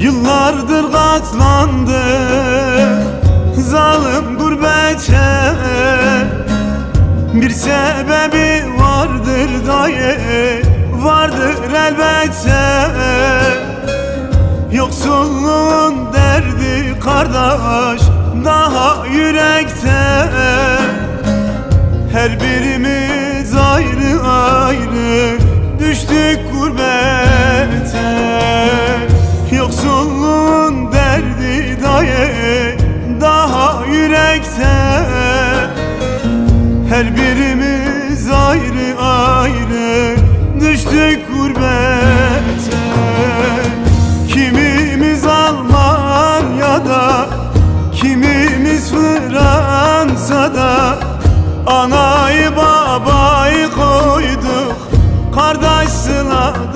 Yıllardır katlandı Zalim gurbete. Bir sebebi vardır dayı Vardır elbette. Yoksulluğun derdi kardeş Daha yürekte. Her birimiz yürekte. Her birimiz ayrı ayrı düştük gurbete. Kimimiz Almanya'da, kimimiz Fransa'da Anayı babayı koyduk kardeş sılada